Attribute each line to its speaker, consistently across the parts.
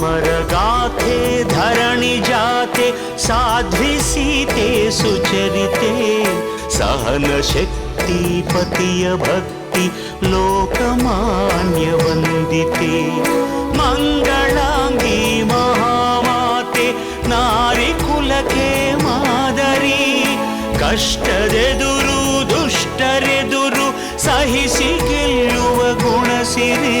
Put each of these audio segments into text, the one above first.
Speaker 1: अमरगाथे धरणि जाते साध्वी सीते सुचरिते सहनशक्ति पतिय भक्ति लोकमान्यवन्दिते मङ्गलाङ्गी महामाते नारिकुलके मादरी ಕಷ್ಟದೆದುರು ದುಷ್ಟರೆದುರು ಸಹಿಸಿ ಗೆಲ್ಲುವ ಗುಣಸಿರಿ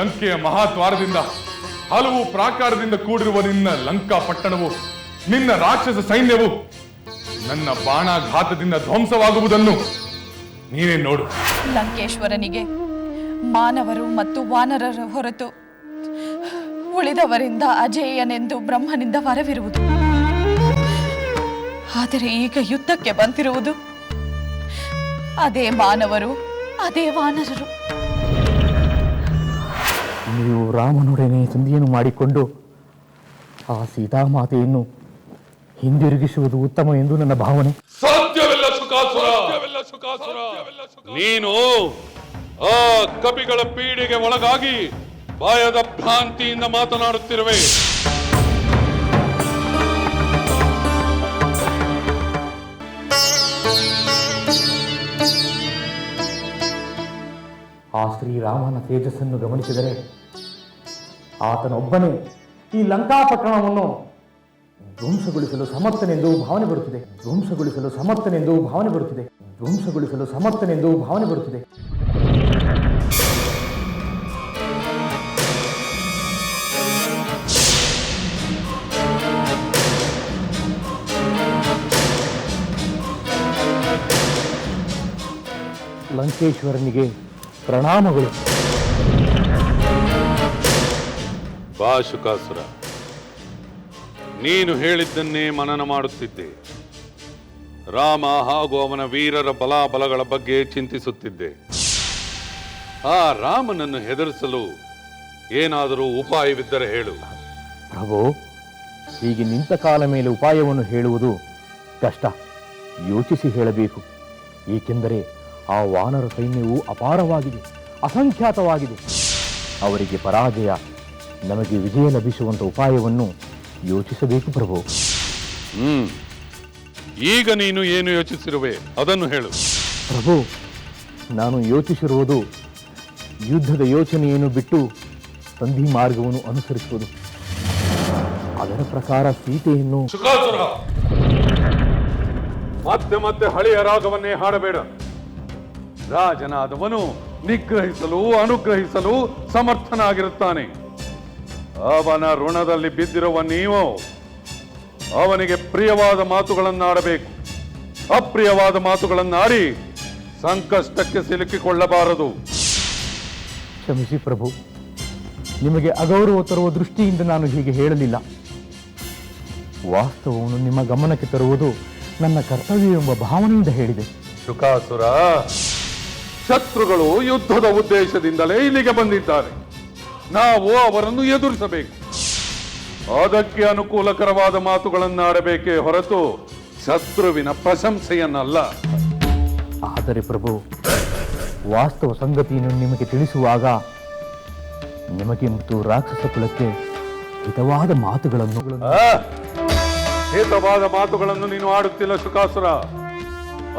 Speaker 2: ಲಂಕೆಯ ಮಹಾದ್ವಾರದಿಂದ ಹಲವು ಪ್ರಾಕಾರದಿಂದ ಕೂಡಿರುವ ನಿನ್ನ ಲಂಕಾ ಪಟ್ಟಣವು, ನಿನ್ನ ರಾಕ್ಷಸ ಸೈನ್ಯವು ನನ್ನ ಬಾಣಾಘಾತದಿಂದ ಧ್ವಂಸವಾಗುವುದನ್ನು ನೀನೇ ನೋಡು.
Speaker 3: ಲಂಕೇಶ್ವರನಿಗೆ ಮಾನವರು ಮತ್ತು ವಾನರರ ಹೊರತು ಉಳಿದವರಿಂದ ಅಜೇಯನೆಂದು ಬ್ರಹ್ಮನಿಂದ ವರವಿರುವುದು. ಆದರೆ ಈಗ ಯುದ್ಧಕ್ಕೆ ಬಂದಿರುವುದು. ಅದೇ ಮಾನವರು, ಅದೇ ವಾನರರು.
Speaker 4: ನೀವು ರಾಮನೊಡನೆ ಸಂಧಿಯನ್ನು ಮಾಡಿಕೊಂಡು ಆ ಸೀತಾಮಾತೆಯನ್ನು ಹಿಂದಿರುಗಿಸುವುದು ಉತ್ತಮ ಎಂದು ನನ್ನ ಭಾವನೆ.
Speaker 5: ಸಾಧ್ಯವಿಲ್ಲ ಸುಖಾಸುರ. ನೀನು ಆ ಕಪಿಗಳ ಪೀಡೆಗೆ ಒಳಗಾಗಿ ಬಾಯದ ಭ್ರಾಂತಿಯಿಂದ ಮಾತನಾಡುತ್ತಿರುವೆ.
Speaker 4: ಆ ಶ್ರೀರಾಮನ ತೇಜಸ್ಸನ್ನು ಗಮನಿಸಿದರೆ ಆತನೊಬ್ಬನೇ ಈ ಲಂಕಾಪಟ್ಟಣವನ್ನು ಧ್ವಂಸಗೊಳಿಸಲು ಸಮರ್ಥನೆಂದು ಭಾವನೆ ಬರುತ್ತಿದೆ. ಧ್ವಂಸಗೊಳಿಸಲು ಸಮರ್ಥನೆಂದು ಭಾವನೆ ಬರುತ್ತಿದೆ. ಧ್ವಂಸಗೊಳಿಸಲು ಸಮರ್ಥನೆಂದು ಭಾವನೆ ಬರುತ್ತಿದೆ. ಲಂಕೇಶ್ವರನಿಗೆ ಪ್ರಣಾಮಗಳು.
Speaker 5: ಬಾ ಶುಕಾಸುರ. ನೀನು ಹೇಳಿದ್ದನ್ನೇ ಮನನ ಮಾಡುತ್ತಿದ್ದೆ. ರಾಮ ಹಾಗೂ ಅವನ ವೀರರ ಬಲಾಬಲಗಳ ಬಗ್ಗೆ ಚಿಂತಿಸುತ್ತಿದ್ದೆ. ಆ ರಾಮನನ್ನು ಹೆದರಿಸಲು ಏನಾದರೂ ಉಪಾಯವಿದ್ದರೆ ಹೇಳು.
Speaker 4: ಪ್ರಭು, ಹೀಗೆ ನಿಂತ ಕಾಲ ಮೇಲೆ ಉಪಾಯವನ್ನು ಹೇಳುವುದು ಕಷ್ಟ. ಯೋಚಿಸಿ ಹೇಳಬೇಕು. ಏಕೆಂದರೆ ಆ ವಾನರ ಸೈನ್ಯವು ಅಪಾರವಾಗಿದೆ, ಅಸಂಖ್ಯಾತವಾಗಿದೆ. ಅವರಿಗೆ ಪರಾಜಯ ನಮಗೆ ವಿಜಯ ಲಭಿಸುವಂಥ ಉಪಾಯವನ್ನು ಯೋಚಿಸಬೇಕು ಪ್ರಭು.
Speaker 5: ಹ್ಮ್. ಈಗ ನೀನು ಏನು ಯೋಚಿಸಿರುವೆ? ಅದನ್ನು ಹೇಳು.
Speaker 4: ಪ್ರಭು ನಾನು ಯೋಚಿಸಿರುವುದು ಯುದ್ಧದ ಯೋಚನೆಯನ್ನು ಬಿಟ್ಟು ಸಂಧಿ ಮಾರ್ಗವನ್ನು ಅನುಸರಿಸುವುದು. ಅದರ ಪ್ರಕಾರ ಸೀತೆಯನ್ನು
Speaker 5: ಶುಕಾಸುರ ಮತ್ತೆ ಮತ್ತೆ ಹಳೆಯ ರಾಗವನ್ನೇ ಹಾಡಬೇಡ. ರಾಜನಾದವನು ನಿಗ್ರಹಿಸಲು ಅನುಗ್ರಹಿಸಲು ಸಮರ್ಥನಾಗಿರುತ್ತಾನೆ. ಅವನ ಋಣದಲ್ಲಿ ಬಿದ್ದಿರುವ ನೀವು ಅವನಿಗೆ ಪ್ರಿಯವಾದ ಮಾತುಗಳನ್ನಾಡಬೇಕು. ಅಪ್ರಿಯವಾದ ಮಾತುಗಳನ್ನಾಡಿ ಸಂಕಷ್ಟಕ್ಕೆ ಸಿಲುಕಿಕೊಳ್ಳಬಾರದು.
Speaker 4: ಕ್ಷಮಿಸಿ ಪ್ರಭು. ನಿಮಗೆ ಅಗೌರವ ತರುವ ದೃಷ್ಟಿಯಿಂದ ನಾನು ಹೀಗೆ ಹೇಳಲಿಲ್ಲ. ವಾಸ್ತವವನ್ನು ನಿಮ್ಮ ಗಮನಕ್ಕೆ ತರುವುದು ನನ್ನ ಕರ್ತವ್ಯ ಎಂಬ ಭಾವನೆಯಿಂದ ಹೇಳಿದೆ.
Speaker 5: ಶುಕಾಸುರ ಶತ್ರುಗಳು ಯುದ್ಧದ ಉದ್ದೇಶದಿಂದಲೇ ಇಲ್ಲಿಗೆ ಬಂದಿದ್ದಾರೆ. ನಾವು ಅವರನ್ನು ಎದುರಿಸಬೇಕು. ಅದಕ್ಕೆ ಅನುಕೂಲಕರವಾದ ಮಾತುಗಳನ್ನು ಆಡಬೇಕೇ ಹೊರತು ಶತ್ರುವಿನ ಪ್ರಶಂಸೆಯನ್ನಲ್ಲ.
Speaker 4: ಆದರೆ ಪ್ರಭು ವಾಸ್ತವ ಸಂಗತಿಯನ್ನು ನಿಮಗೆ ತಿಳಿಸುವಾಗ ನಿಮಗೆ ಮತ್ತು ರಾಕ್ಷಸ ಕುಲಕ್ಕೆ ಹಿತವಾದ ಮಾತುಗಳನ್ನು?
Speaker 5: ಹಿತವಾದ ಮಾತುಗಳನ್ನು ನೀನು ಆಡುತ್ತಿಲ್ಲ ಶುಕಾಸುರ.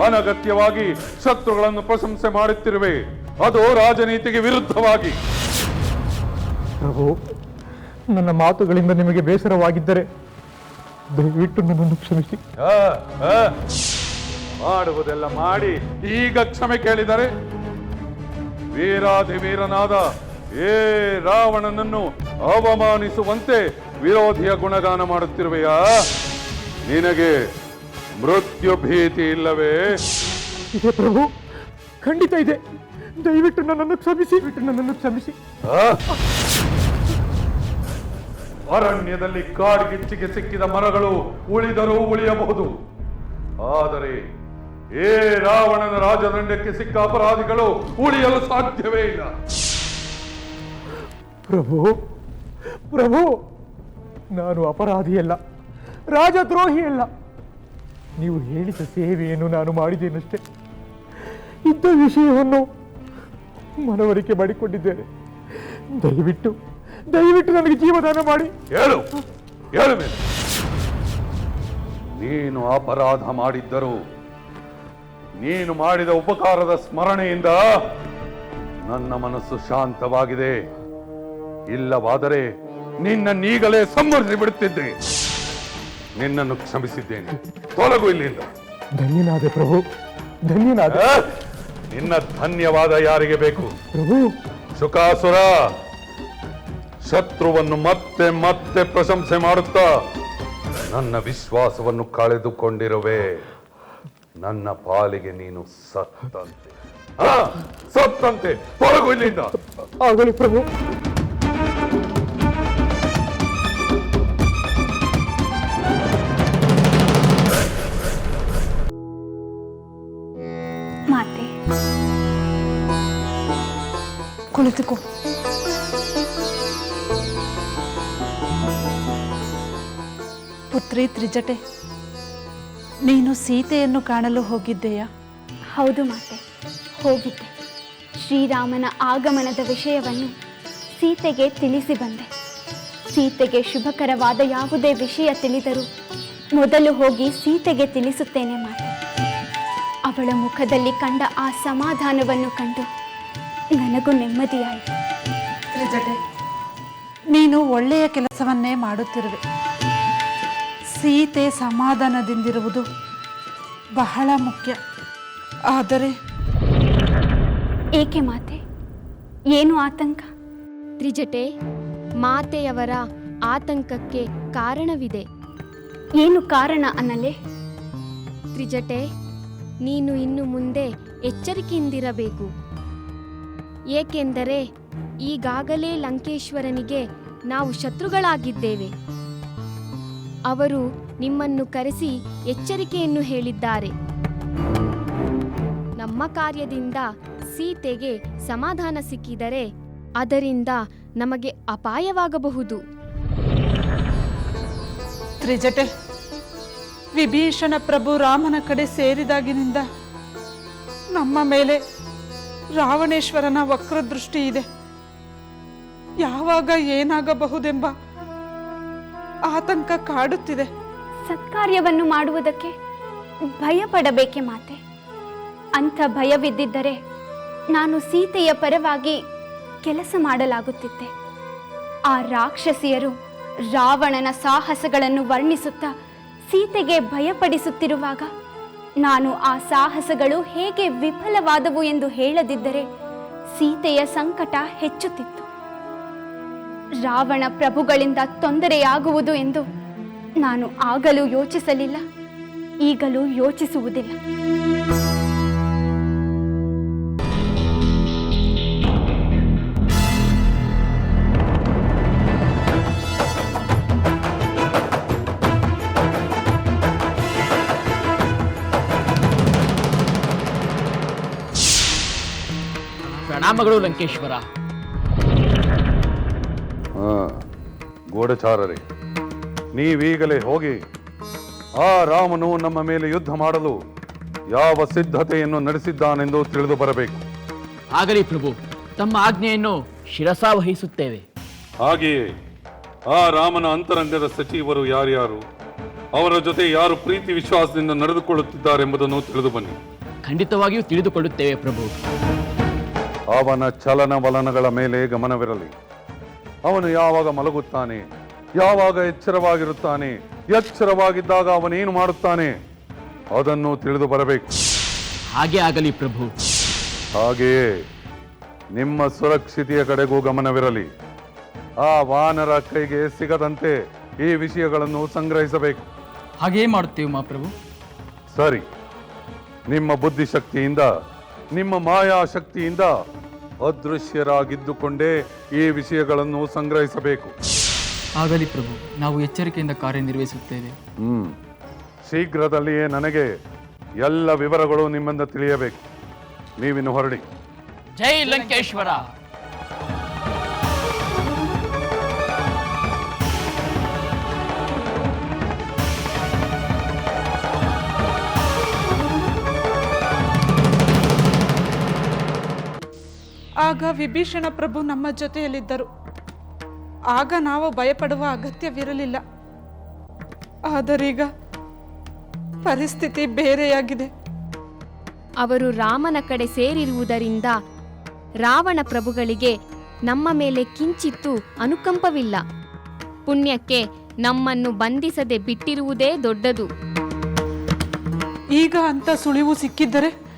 Speaker 5: ಅನಗತ್ಯವಾಗಿ ಶತ್ರುಗಳನ್ನು ಪ್ರಶಂಸೆ ಮಾಡುತ್ತಿರುವೆ. ಅದು ರಾಜನೀತಿಗೆ ವಿರುದ್ಧವಾಗಿ.
Speaker 4: ಪ್ರಭು ನನ್ನ ಮಾತುಗಳಿಂದ ನಿಮಗೆ ಬೇಸರವಾಗಿದ್ದರೆ ದಯವಿಟ್ಟು ನನ್ನನ್ನು ಕ್ಷಮಿಸಿ.
Speaker 5: ಮಾಡುವುದೆಲ್ಲ ಮಾಡಿ ಈಗ ಕ್ಷಮೆ ಕೇಳಿದರೆ ವೀರಾಧಿವೀರನಾದ ಏ ರಾವಣನನ್ನು ಅವಮಾನಿಸುವಂತೆ ವಿರೋಧಿಯ ಗುಣಗಾನ ಮಾಡುತ್ತಿರುವೆಯಾ? ನಿನಗೆ ಮೃತ್ಯು ಭೀತಿ ಇಲ್ಲವೇ?
Speaker 4: ಇದೆ ಪ್ರಭು ಖಂಡಿತ ಇದೆ. ದಯವಿಟ್ಟು ನನ್ನನ್ನು ಕ್ಷಮಿಸಿ ಬಿಟ್ಟು ನನ್ನನ್ನು ಕ್ಷಮಿಸಿ?
Speaker 5: ಅರಣ್ಯದಲ್ಲಿ ಕಾಡ್ಗಿಚ್ಚಿಗೆ ಸಿಕ್ಕಿದ ಮರಗಳು ಉಳಿದರೂ ಉಳಿಯಬಹುದು. ಆದರೆ ಏ ರಾವಣನ ರಾಜದಂಡಕ್ಕೆ ಸಿಕ್ಕ ಅಪರಾಧಿಗಳು ಉಳಿಯಲು ಸಾಧ್ಯವೇ ಇಲ್ಲ.
Speaker 4: ಪ್ರಭು ಪ್ರಭು, ನಾನು ಅಪರಾಧಿಯಲ್ಲ, ರಾಜದ್ರೋಹಿಯಲ್ಲ. ನೀವು ಹೇಳಿದ ಸೇವೆಯನ್ನು ನಾನು ಮಾಡಿದ್ದೇನಷ್ಟೇ. ಇದ್ದ ವಿಷಯವನ್ನು ಮನವರಿಕೆ ಮಾಡಿಕೊಂಡಿದ್ದೇನೆ. ದಯವಿಟ್ಟು ದಯವಿಟ್ಟು ನನಗೆ ಜೀವದಾನ ಮಾಡಿ.
Speaker 5: ಹೇಳು. ಹೇಳು ಮೇಲೆ ನೀನು ಅಪರಾಧ ಮಾಡಿದ್ದರು ನೀನು ಮಾಡಿದ ಉಪಕಾರದ ಸ್ಮರಣೆಯಿಂದ ನನ್ನ ಮನಸ್ಸು ಶಾಂತವಾಗಿದೆ. ಇಲ್ಲವಾದರೆ ನಿನ್ನನ್ನೀಗಲೇ ಸಂವರಿಸಿ ಬಿಡುತ್ತಿದ್ದೆ. ನಿನ್ನನ್ನು ಕ್ಷಮಿಸಿದ್ದೇನೆ. ತೊಲಗು ಇಲ್ಲಿಂದ.
Speaker 4: ಧನ್ಯನಾದೆ ಪ್ರಭು. ಧನ್ಯನಾದ.
Speaker 5: ನಿನ್ನ ಧನ್ಯವಾದ ಯಾರಿಗೆ ಬೇಕು?
Speaker 4: ಪ್ರಭು.
Speaker 5: ಶುಕಾಸುರ ಶತ್ರುವನ್ನು ಮತ್ತೆ ಮತ್ತೆ ಪ್ರಶಂಸೆ ಮಾಡುತ್ತಾ? ನನ್ನ ವಿಶ್ವಾಸವನ್ನು ಕಳೆದುಕೊಂಡಿರುವೆ. ನನ್ನ ಪಾಲಿಗೆ ನೀನು ಸತ್ತಂತೆ. ಆ, ಸತ್ತಂತೆ. ಹೊರಗು ಇಲ್ಲಿಂದ.
Speaker 4: ಆಗಲಿ ಪ್ರಭು.
Speaker 6: ಮಾತೆ. ಕುಳಿತುಕೋ.
Speaker 7: ಪುತ್ರಿ ತ್ರಿಜಟೆ ನೀನು ಸೀತೆಯನ್ನು ಕಾಣಲು ಹೋಗಿದ್ದೆಯಾ?
Speaker 6: ಹೌದು ಮಾತೆ ಹೋಗಿದ್ದೆ. ಶ್ರೀರಾಮನ ಆಗಮನದ ವಿಷಯವನ್ನು ಸೀತೆಗೆ ತಿಳಿಸಿ ಬಂದೆ. ಸೀತೆಗೆ ಶುಭಕರವಾದ ಯಾವುದೇ ವಿಷಯ ತಿಳಿದರೂ ಮೊದಲು ಹೋಗಿ ಸೀತೆಗೆ ತಿಳಿಸುತ್ತೇನೆ ಮಾತೆ. ಅವಳ ಮುಖದಲ್ಲಿ ಕಂಡ ಆ ಸಮಾಧಾನವನ್ನು ಕಂಡು ನನಗೂ ನೆಮ್ಮದಿಯಾಯಿತು.
Speaker 7: ತ್ರಿಜಟೆ ನೀನು ಒಳ್ಳೆಯ ಕೆಲಸವನ್ನೇ ಮಾಡುತ್ತಿರುವೆ. ಸೀತೆ ಸಮಾಧಾನದಿಂದಿರುವುದು ಬಹಳ ಮುಖ್ಯ. ಆದರೆ
Speaker 6: ಏಕೆ ಮಾತೆ? ಏನು ಆತಂಕ?
Speaker 8: ತ್ರಿಜಟೆ ಮಾತೆಯವರ ಆತಂಕಕ್ಕೆ ಕಾರಣವಿದೆ.
Speaker 6: ಏನು ಕಾರಣ ಅನ್ನಲೇ?
Speaker 8: ತ್ರಿಜಟೆ ನೀನು ಇನ್ನು ಮುಂದೆ ಎಚ್ಚರಿಕೆಯಿಂದಿರಬೇಕು. ಏಕೆಂದರೆ ಈಗಾಗಲೇ ಲಂಕೇಶ್ವರನಿಗೆ ನಾವು ಶತ್ರುಗಳಾಗಿದ್ದೇವೆ. ಅವರು ನಿಮ್ಮನ್ನು ಕರೆಸಿ ಎಚ್ಚರಿಕೆಯನ್ನು ಹೇಳಿದ್ದಾರೆ. ನಮ್ಮ ಕಾರ್ಯದಿಂದ ಸೀತೆಗೆ ಸಮಾಧಾನ ಸಿಕ್ಕಿದರೆ ಅದರಿಂದ ನಮಗೆ ಅಪಾಯವಾಗಬಹುದು.
Speaker 7: ತ್ರಿಜಟೆ, ವಿಭೀಷಣ ಪ್ರಭು ರಾಮನ ಕಡೆ ಸೇರಿದಾಗಿನಿಂದ ನಮ್ಮ ಮೇಲೆ ರಾವಣೇಶ್ವರನ ವಕ್ರದೃಷ್ಟಿ ಇದೆ. ಯಾವಾಗ ಏನಾಗಬಹುದೆಂಬ ಆತಂಕ ಕಾಡುತ್ತಿದೆ.
Speaker 6: ಸತ್ಕಾರ್ಯವನ್ನು ಮಾಡುವುದಕ್ಕೆ ಭಯ ಪಡಬೇಕೆ ಮಾತೆ? ಅಂಥ ಭಯವಿದ್ದಿದ್ದರೆ ನಾನು ಸೀತೆಯ ಪರವಾಗಿ ಕೆಲಸ ಮಾಡಲಾಗುತ್ತಿದ್ದೆ. ಆ ರಾಕ್ಷಸಿಯರು ರಾವಣನ ಸಾಹಸಗಳನ್ನು ವರ್ಣಿಸುತ್ತಾ ಸೀತೆಗೆ ಭಯಪಡಿಸುತ್ತಿರುವಾಗ ನಾನು ಆ ಸಾಹಸಗಳು ಹೇಗೆ ವಿಫಲವಾದವು ಎಂದು ಹೇಳದಿದ್ದರೆ ಸೀತೆಯ ಸಂಕಟ ಹೆಚ್ಚುತ್ತಿತ್ತು. ರಾವಣ ಪ್ರಭುಗಳಿಂದ ತೊಂದರೆಯಾಗುವುದು ಎಂದು ನಾನು ಆಗಲೂ ಯೋಚಿಸಲಿಲ್ಲ ಈಗಲೂ ಯೋಚಿಸುವುದಿಲ್ಲ.
Speaker 9: ಪ್ರಣಾಮಗಳು ಲಂಕೇಶ್ವರ.
Speaker 5: ಗೂಢಚಾರರೇ ನೀವೀಗಲೇ ಹೋಗಿ ಆ ರಾಮನು ನಮ್ಮ ಮೇಲೆ ಯುದ್ಧ ಮಾಡಲು ಯಾವ ಸಿದ್ಧತೆಯನ್ನು ನಡೆಸಿದ್ದಾನೆಂದು ತಿಳಿದು ಬರಬೇಕು.
Speaker 9: ಆಗಲಿ ಪ್ರಭು ತಮ್ಮ ಆಜ್ಞೆಯನ್ನು ಶಿರಸಾವಹಿಸುತ್ತೇವೆ
Speaker 5: ಹಾಗೆಯೇ ಆ ರಾಮನ ಅಂತರಂಗದ ಸಚಿವರು ಯಾರ್ಯಾರು ಅವರ ಜೊತೆ ಯಾರು ಪ್ರೀತಿ ವಿಶ್ವಾಸದಿಂದ ನಡೆದುಕೊಳ್ಳುತ್ತಿದ್ದಾರೆಂಬುದನ್ನು ತಿಳಿದು ಬನ್ನಿ.
Speaker 9: ಖಂಡಿತವಾಗಿಯೂ ತಿಳಿದುಕೊಳ್ಳುತ್ತೇವೆ ಪ್ರಭು.
Speaker 5: ಅವನ ಚಲನವಲನಗಳ ಮೇಲೆ ಗಮನವಿರಲಿ. ಅವನು ಯಾವಾಗ ಮಲಗುತ್ತಾನೆ ಯಾವಾಗ ಎಚ್ಚರವಾಗಿರುತ್ತಾನೆ ಎಚ್ಚರವಾಗಿದ್ದಾಗ ಅವನೇನು ಮಾಡುತ್ತಾನೆ? ಅದನ್ನು ತಿಳಿದು ಬರಬೇಕು.
Speaker 9: ಹಾಗೆ ಆಗಲಿ ಪ್ರಭು.
Speaker 5: ಹಾಗೆಯೇ ನಿಮ್ಮ ಸುರಕ್ಷತೆಯ ಕಡೆಗೂ ಗಮನವಿರಲಿ. ಆ ವಾನರ ಕೈಗೆ ಸಿಗದಂತೆ ಈ ವಿಷಯಗಳನ್ನು ಸಂಗ್ರಹಿಸಬೇಕು.
Speaker 9: ಹಾಗೇ ಮಾಡುತ್ತೇವೆ ಮಹಾಪ್ರಭು
Speaker 5: ಸರಿ. ನಿಮ್ಮ ಬುದ್ಧಿಶಕ್ತಿಯಿಂದ ನಿಮ್ಮ ಮಾಯಾ ಶಕ್ತಿಯಿಂದ ಅದೃಶ್ಯರಾಗಿದ್ದುಕೊಂಡೇ ಈ ವಿಷಯಗಳನ್ನು ಸಂಗ್ರಹಿಸಬೇಕು.
Speaker 9: ಆಗಲಿ ಪ್ರಭು ನಾವು ಎಚ್ಚರಿಕೆಯಿಂದ ಕಾರ್ಯನಿರ್ವಹಿಸುತ್ತೇವೆ.
Speaker 5: ಹ್ಮ್. ಶೀಘ್ರದಲ್ಲಿಯೇ ನನಗೆ ಎಲ್ಲ ವಿವರಗಳು ನಿಮ್ಮಿಂದ ತಿಳಿಯಬೇಕು. ನೀವಿನ್ನು ಹೊರಡಿ.
Speaker 9: ಜೈ ಲಂಕೇಶ್ವರ.
Speaker 7: ಆಗ ವಿಭೀಷಣ ಪ್ರಭು ನಮ್ಮ ಜೊತೆಯಲ್ಲಿದ್ದರು. ಆಗ ನಾವು ಭಯಪಡುವ ಅಗತ್ಯವಿರಲಿಲ್ಲ. ಆದರೀಗ ಪರಿಸ್ಥಿತಿ ಬೇರೆಯಾಗಿದೆ.
Speaker 10: ಅವರು ರಾಮನ ಕಡೆ ಸೇರಿರುವುದರಿಂದ ರಾವಣ ಪ್ರಭುಗಳಿಗೆ ನಮ್ಮ ಮೇಲೆ ಕಿಂಚಿತ್ತು ಅನುಕಂಪವಿಲ್ಲ. ಪುಣ್ಯಕ್ಕೆ ನಮ್ಮನ್ನು ಬಂಧಿಸದೆ ಬಿಟ್ಟಿರುವುದೇ ದೊಡ್ಡದು.
Speaker 7: ಈಗ ಅಂತ ಸುಳಿವು ಸಿಕ್ಕಿದ್ದರೆ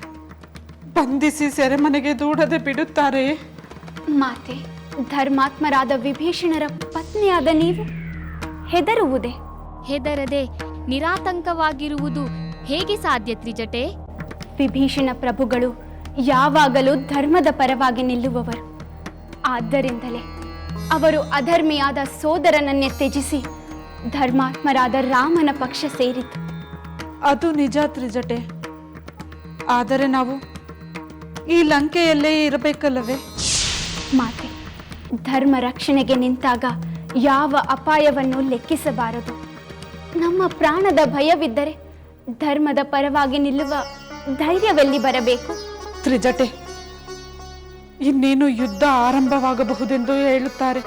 Speaker 7: ಬಂಧಿಸಿ ಸೆರೆಮನೆಗೆ ದೂಡದೆ ಬಿಡುತ್ತಾರೆ.
Speaker 6: ಮಾತೆ ಧರ್ಮಾತ್ಮರಾದ ವಿಭೀಷಣರ ಪತ್ನಿಯಾದ ನೀವು ಹೆದರುವುದೇ?
Speaker 10: ಹೆದರದೆ ನಿರಾತಂಕವಾಗಿರುವುದು ಹೇಗೆ ಸಾಧ್ಯ ತ್ರಿಜಟೆ?
Speaker 6: ವಿಭೀಷಣ ಪ್ರಭುಗಳು ಯಾವಾಗಲೂ ಧರ್ಮದ ಪರವಾಗಿ ನಿಲ್ಲುವವರು. ಆದ್ದರಿಂದಲೇ ಅವರು ಅಧರ್ಮಿಯಾದ ಸೋದರನನ್ನೇ ತ್ಯಜಿಸಿ ಧರ್ಮಾತ್ಮರಾದ ರಾಮನ ಪಕ್ಷ ಸೇರಿತು.
Speaker 7: ಅದು ನಿಜ ತ್ರಿಜಟೆ. ಆದರೆ ನಾವು ಈ ಲಂಕೆಯಲ್ಲೇ ಇರಬೇಕಲ್ಲವೇ?
Speaker 6: ಮಾತೆ ಧರ್ಮ ರಕ್ಷಣೆಗೆ ನಿಂತಾಗ ಯಾವ ಅಪಾಯವನ್ನು ಲೆಕ್ಕಿಸಬಾರದು? ನಮ್ಮ ಪ್ರಾಣದ ಭಯವಿದ್ದರೆ ಧರ್ಮದ ಪರವಾಗಿ ನಿಲ್ಲುವ ಧೈರ್ಯವೆಲ್ಲಿ ಬರಬೇಕು?
Speaker 7: ತ್ರಿಜಟೆ ಇನ್ನೇನು ಯುದ್ಧ ಆರಂಭವಾಗಬಹುದೆಂದು ಹೇಳುತ್ತಾರೆ.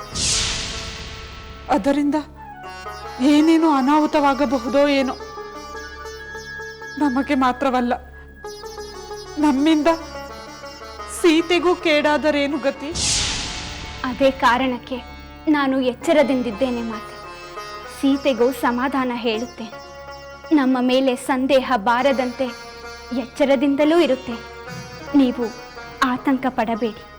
Speaker 7: ಅದರಿಂದ ಏನೇನು ಅನಾಹುತವಾಗಬಹುದೋ ಏನೋ ನಮಗೆ ಮಾತ್ರವಲ್ಲ ನಮ್ಮಿಂದ ಸೀತೆಗೂ ಕೇಡಾದರೇನು ಗತಿ?
Speaker 6: ಅದೇ ಕಾರಣಕ್ಕೆ ನಾನು ಎಚ್ಚರದಿಂದಿದ್ದೇನೆ ಮಾತೆ. ಸೀತೆಗೂ ಸಮಾಧಾನ ಹೇಳುತ್ತೆ. ನಮ್ಮ ಮೇಲೆ ಸಂದೇಹ ಬಾರದಂತೆ ಎಚ್ಚರದಿಂದಲೂ ಇರುತ್ತೆ. ನೀವು ಆತಂಕ ಪಡಬೇಡಿ.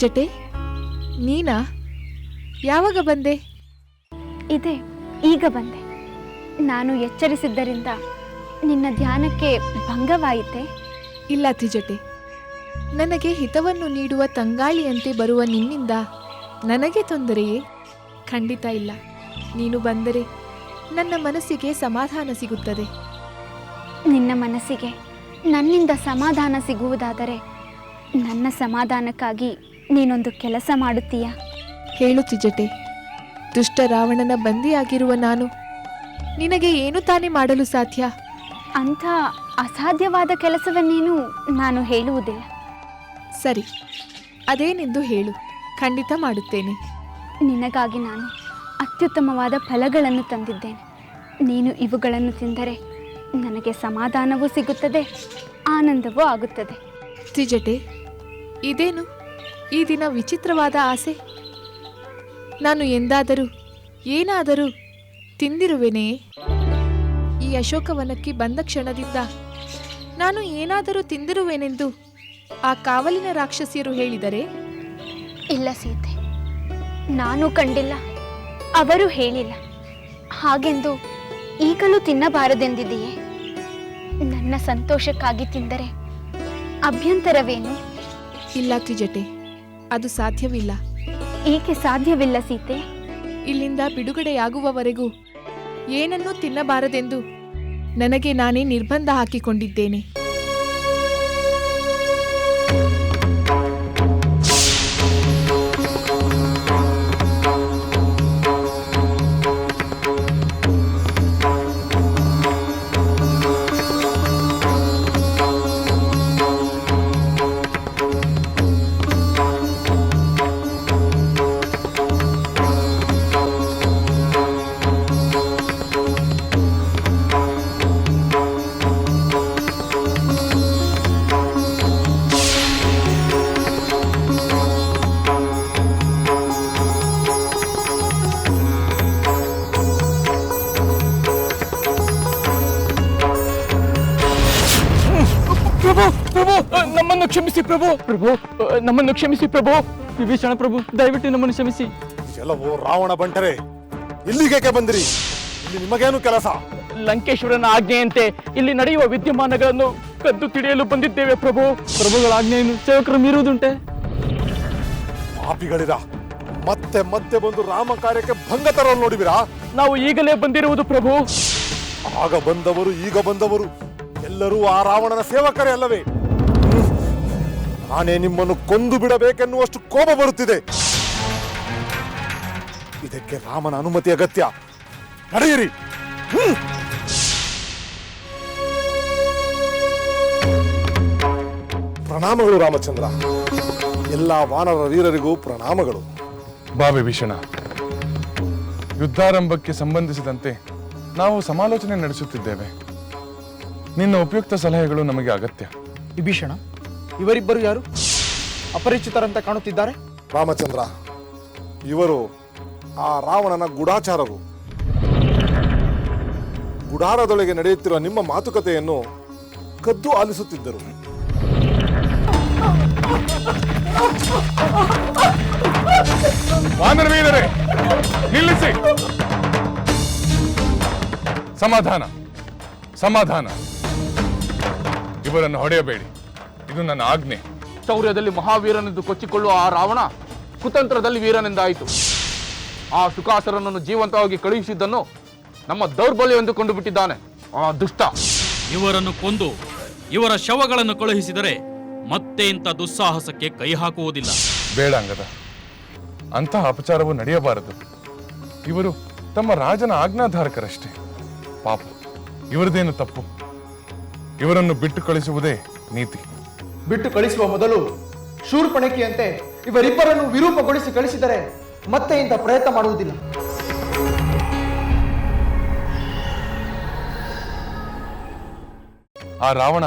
Speaker 8: ತ್ರಿಜಟೆ ನೀನಾ? ಯಾವಾಗ ಬಂದೆ?
Speaker 6: ಇದೆ ಈಗ ಬಂದೆ. ನಾನು ಎಚ್ಚರಿಸಿದ್ದರಿಂದ ನಿನ್ನ ಧ್ಯಾನಕ್ಕೆ ಭಂಗವಾಯಿತೆ?
Speaker 8: ಇಲ್ಲ ತಿಜಟೆ ನನಗೆ ಹಿತವನ್ನು ನೀಡುವ ತಂಗಾಳಿಯಂತೆ ಬರುವ ನಿನ್ನಿಂದ ನನಗೆ ತೊಂದರೆಯೇ? ಖಂಡಿತ ಇಲ್ಲ. ನೀನು ಬಂದರೆ ನನ್ನ ಮನಸ್ಸಿಗೆ ಸಮಾಧಾನ ಸಿಗುತ್ತದೆ.
Speaker 6: ನಿನ್ನ ಮನಸ್ಸಿಗೆ ನನ್ನಿಂದ ಸಮಾಧಾನ ಸಿಗುವುದಾದರೆ ನನ್ನ ಸಮಾಧಾನಕ್ಕಾಗಿ ನೀನೊಂದು ಕೆಲಸ ಮಾಡುತ್ತೀಯ?
Speaker 8: ಹೇಳು ತಿಜಟೆ. ದುಷ್ಟ ರಾವಣನ ಬಂದಿಯಾಗಿರುವ ನಾನು. ನಿನಗೆ ಏನು ತಾನೇ ಮಾಡಲು ಸಾಧ್ಯ?
Speaker 6: ಅಂಥ ಅಸಾಧ್ಯವಾದ ಕೆಲಸವನ್ನೇನು ನಾನು ಹೇಳುವುದಿಲ್ಲ.
Speaker 8: ಸರಿ ಅದೇನೆಂದು ಹೇಳು. ಖಂಡಿತ ಮಾಡುತ್ತೇನೆ.
Speaker 6: ನಿನಗಾಗಿ ನಾನು ಅತ್ಯುತ್ತಮವಾದ ಫಲಗಳನ್ನು ತಂದಿದ್ದೇನೆ. ನೀನು ಇವುಗಳನ್ನು ತಿಂದರೆ ನನಗೆ ಸಮಾಧಾನವೂ ಸಿಗುತ್ತದೆ ಆನಂದವೂ ಆಗುತ್ತದೆ.
Speaker 8: ತ್ರಿಜಟೆ ಇದೇನು? ಈ ದಿನ ವಿಚಿತ್ರವಾದ ಆಸೆ. ನಾನು ಎಂದಾದರೂ ಏನಾದರೂ ತಿಂದಿರುವೆನೇ? ಈ ಅಶೋಕವನಕ್ಕೆ ಬಂದ ಕ್ಷಣದಿಂದ ನಾನು ಏನಾದರೂ ತಿಂದಿರುವೆನೆಂದು ಆ ಕಾವಲಿನ ರಾಕ್ಷಸಿಯರು ಹೇಳಿದರೆ?
Speaker 6: ಇಲ್ಲ ಸೀತೆ ನಾನು ಕಂಡಿಲ್ಲ ಅವರು ಹೇಳಿಲ್ಲ. ಹಾಗೆಂದು ಈಗಲೂ ತಿನ್ನಬಾರದೆಂದಿದೆಯೇ? ನನ್ನ ಸಂತೋಷಕ್ಕಾಗಿ ತಿಂದರೆ ಅಭ್ಯಂತರವೇನು?
Speaker 8: ಇಲ್ಲ ತ್ರಿಜಟೆ ಅದು ಸಾಧ್ಯವಿಲ್ಲ.
Speaker 6: ಏಕೆ ಸಾಧ್ಯವಿಲ್ಲ ಸೀತೆ?
Speaker 8: ಇಲ್ಲಿಂದ ಬಿಡುಗಡೆಯಾಗುವವರೆಗೂ ಏನನ್ನೂ ತಿನ್ನಬಾರದೆಂದು ನನಗೆ ನಾನೇ ನಿರ್ಬಂಧ ಹಾಕಿಕೊಂಡಿದ್ದೇನೆ.
Speaker 11: ಪ್ರಭು ಪ್ರಭು ನಮ್ಮನ್ನು ಕ್ಷಮಿಸಿ ಪ್ರಭು. ಪ್ರಭು ನಮ್ಮನ್ನು ಕ್ಷಮಿಸಿ ಪ್ರಭು. ವಿಭೀಷಣ ಪ್ರಭು ದಯವಿಟ್ಟು ನಮ್ಮನ್ನು ಕ್ಷಮಿಸಿ.
Speaker 12: ಕೆಲವು ರಾವಣ ಬಂಟರೆ ಇಲ್ಲಿಗೇಕೆ ಬಂದಿರಿ? ಇಲ್ಲಿ ನಿಮಗೇನು ಕೆಲಸ?
Speaker 11: ಲಂಕೇಶ್ವರನ ಆಜ್ಞೆಯಂತೆ ಇಲ್ಲಿ ನಡೆಯುವ ವಿದ್ಯಮಾನಗಳನ್ನು ಕದ್ದು ತಿಳಿಯಲು ಬಂದಿದ್ದೇವೆ ಪ್ರಭು. ಪ್ರಭುಗಳ ಆಜ್ಞೆಯನ್ನು ಸೇವಕರು ಮೀರುವುದುಂಟೆ?
Speaker 12: ಪಾಪಿಗಳಿರ ಮತ್ತೆ ಮತ್ತೆ ಬಂದು ರಾಮ ಕಾರ್ಯಕ್ಕೆ ಭಂಗ ತರಲು ನೋಡಿವಿರಾ?
Speaker 11: ನಾವು ಈಗಲೇ ಬಂದಿರುವುದು ಪ್ರಭು.
Speaker 12: ಆಗ ಬಂದವರು ಈಗ ಬಂದವರು. ಎಲ್ಲರೂ ಆ ರಾವಣನ ಸೇವಕರೇ ಅಲ್ಲವೇ. ನಾನೇ ನಿಮ್ಮನ್ನು ಕೊಂದು ಬಿಡಬೇಕೆನ್ನುವಷ್ಟು ಕೋಪ ಬರುತ್ತಿದೆ. ಇದಕ್ಕೆ ರಾಮನ ಅನುಮತಿ ಅಗತ್ಯ. ನಡೆಯಿರಿ. ಪ್ರಣಾಮಗಳು ರಾಮಚಂದ್ರ. ಎಲ್ಲ ವಾನರ ವೀರರಿಗೂ ಪ್ರಣಾಮಗಳು.
Speaker 2: ಬಾಬೆ ವಿಭೀಷಣ ಯುದ್ಧಾರಂಭಕ್ಕೆ ಸಂಬಂಧಿಸಿದಂತೆ ನಾವು ಸಮಾಲೋಚನೆ ನಡೆಸುತ್ತಿದ್ದೇವೆ. ನಿನ್ನ ಉಪಯುಕ್ತ ಸಲಹೆಗಳು ನಮಗೆ ಅಗತ್ಯ.
Speaker 4: ವಿಭೀಷಣ ಇವರಿಬ್ಬರು ಯಾರು? ಅಪರಿಚಿತರಂತ ಕಾಣುತ್ತಿದ್ದಾರೆ?
Speaker 12: ರಾಮಚಂದ್ರ ಇವರು ಆ ರಾವಣನ ಗುಡಾಚಾರರು ಗುಡಾರದೊಳಗೆ ನಡೆಯುತ್ತಿರುವ ನಿಮ್ಮ ಮಾತುಕತೆಯನ್ನು ಕದ್ದು ಆಲಿಸುತ್ತಿದ್ದರು.
Speaker 2: ವಾನರ ವೀರರೇ ನಿಲ್ಲಿಸಿ. ಸಮಾಧಾನ ಸಮಾಧಾನ. ಇವರನ್ನು ಹೊಡೆಯಬೇಡಿ. ಇದು ನನ್ನ ಆಜ್ಞೆ.
Speaker 13: ಶೌರ್ಯದಲ್ಲಿ ಮಹಾವೀರನೆಂದು ಕೊಚ್ಚಿಕೊಳ್ಳುವ ಆ ರಾವಣ ಕುತಂತ್ರದಲ್ಲಿ ವೀರನೆಂದಾಯಿತು. ಆ ಸುಖಾಸರನನ್ನು ಜೀವಂತವಾಗಿ ಕಳುಹಿಸಿದ್ದನ್ನು ನಮ್ಮ ದೌರ್ಬಲ್ಯವೆಂದುಕೊಂಡು ಕಂಡುಬಿಟ್ಟಿದ್ದಾನೆ. ಆ ದುಷ್ಟ.
Speaker 14: ಇವರನ್ನು ಕೊಂದು ಇವರ ಶವಗಳನ್ನು ಕಳುಹಿಸಿದರೆ ಮತ್ತೆ ಇಂಥ ದುಸ್ಸಾಹಸಕ್ಕೆ ಕೈ ಹಾಕುವುದಿಲ್ಲ.
Speaker 2: ಬೇಡ ಅಂಗದ. ಅಂತಹ ಅಪಚಾರವು ನಡೆಯಬಾರದು. ಇವರು ತಮ್ಮ ರಾಜನ ಆಜ್ಞಾಧಾರಕರಷ್ಟೇ. ಪಾಪ ಇವರದೇನು ತಪ್ಪು? ಇವರನ್ನು ಬಿಟ್ಟು ಕಳಿಸುವುದೇ ನೀತಿ.
Speaker 4: ಬಿಟ್ಟು ಕಳಿಸುವ ಮೊದಲು ಶೂರ್ಪಣಕಿಯಂತೆ ಇವರಿಬ್ಬರನ್ನು ವಿರೂಪಗೊಳಿಸಿ ಕಳಿಸಿದರೆ ಮತ್ತೆ ಇಂಥ ಪ್ರಯತ್ನ ಮಾಡುವುದಿಲ್ಲ.
Speaker 2: ಆ ರಾವಣ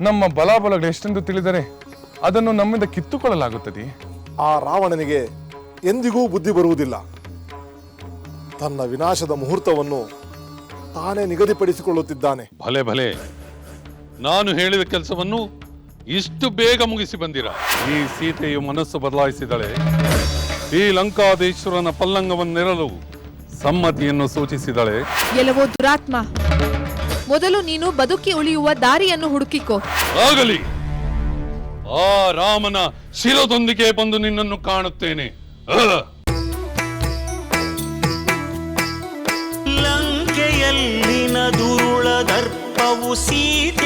Speaker 2: ನಮ್ಮ ಬಲಾಬಲಗಳು ಎಷ್ಟೆಂದು ತಿಳಿದರೆ ಅದನ್ನು ನಮ್ಮಿಂದ ಕಿತ್ತುಕೊಳ್ಳಲಾಗುತ್ತದೆ
Speaker 12: ಆ ರಾವಣನಿಗೆ ಎಂದಿಗೂ ಬುದ್ಧಿ ಬರುವುದಿಲ್ಲ. ತನ್ನ ವಿನಾಶದ ಮುಹೂರ್ತವನ್ನು ತಾನೇ ನಿಗದಿಪಡಿಸಿಕೊಳ್ಳುತ್ತಿದ್ದಾನೆ.
Speaker 5: ಭಲೆ ಭಲೆ. ನಾನು ಹೇಳಿದ ಕೆಲಸವನ್ನು ಇಷ್ಟು ಬೇಗ ಮುಗಿಸಿ ಬಂದಿರ? ಈ ಸೀತೆಯು ಮನಸ್ಸು ಬದಲಾಯಿಸಿದಳೆ. ಈ ಲಂಕಾದೇಶ್ವರನ ಪಲ್ಲಂಗವನ್ನೆರಲು ಸಮ್ಮತಿಯನ್ನು ಸೂಚಿಸಿದಳೆ.
Speaker 8: ಎಲ್ಲವೋ ದುರಾತ್ಮ. ಮೊದಲು ನೀನು ಬದುಕಿ ಉಳಿಯುವ ದಾರಿಯನ್ನು ಹುಡುಕಿಕೋ.
Speaker 5: ಆಗಲಿ. ಆ ರಾಮನ ಶಿರದೊಂದಿಗೆ ಬಂದು ನಿನ್ನನ್ನು ಕಾಣುತ್ತೇನೆ!
Speaker 1: ಲಂಕೆಯಲ್ಲಿನ ದುರುಳ ದರ್ಪವು ಸೀತೆ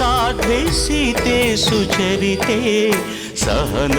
Speaker 1: ಜಾತೆ ಸಾಧ್ವೆ ಸೀತೆ ಸುಚರಿತೆ ಸಹನ